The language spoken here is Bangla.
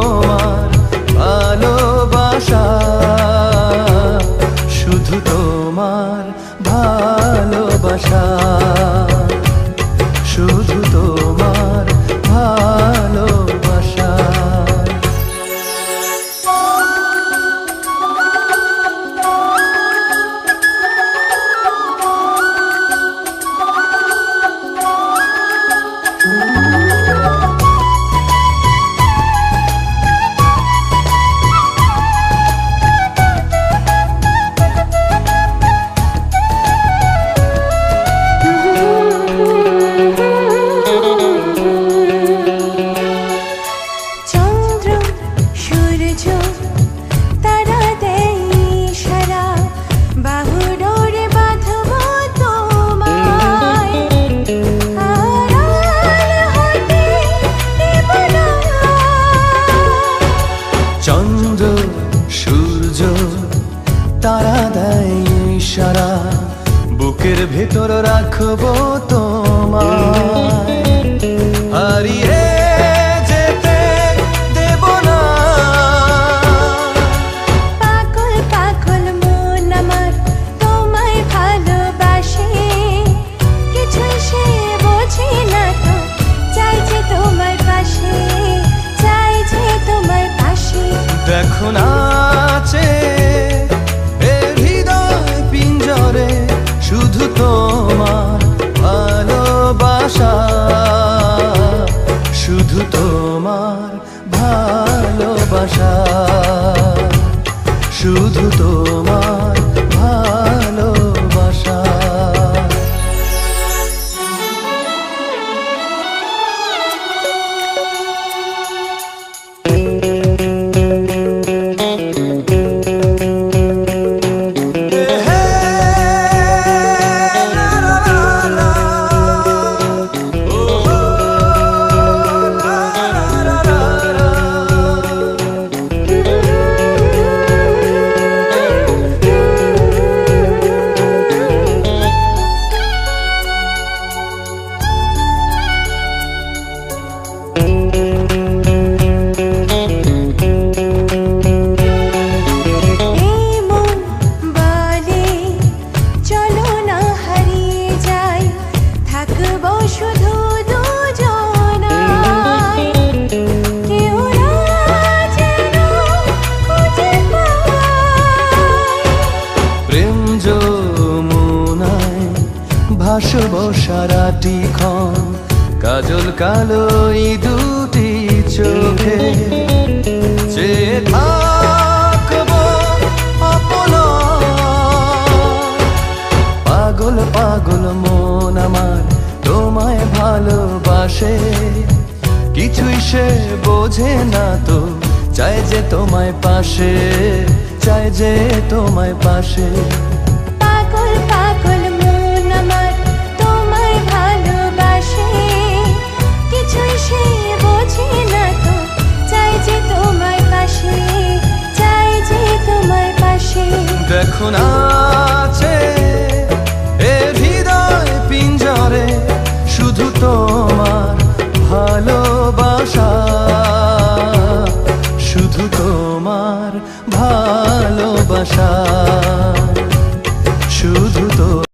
তোমার ইশারা বুকের ভেতর রাখব তোমার হারিয়ে minutos. হাসব সারাটি ক্ষণ। কাজল কালো এই দুটি চোখে। যে থাকব পাগল পাগল মন আমার তোমায় ভালোবাসে। কিছুই সে বোঝে না তো, চায় যে তোমায় পাশে, চায় যে তোমায় পাশে। দেখো আছে এ হৃদয় পিঞ্জরে শুধু তোমার ভালোবাসা। শুধু তোমার ভালোবাসা। শুধু তো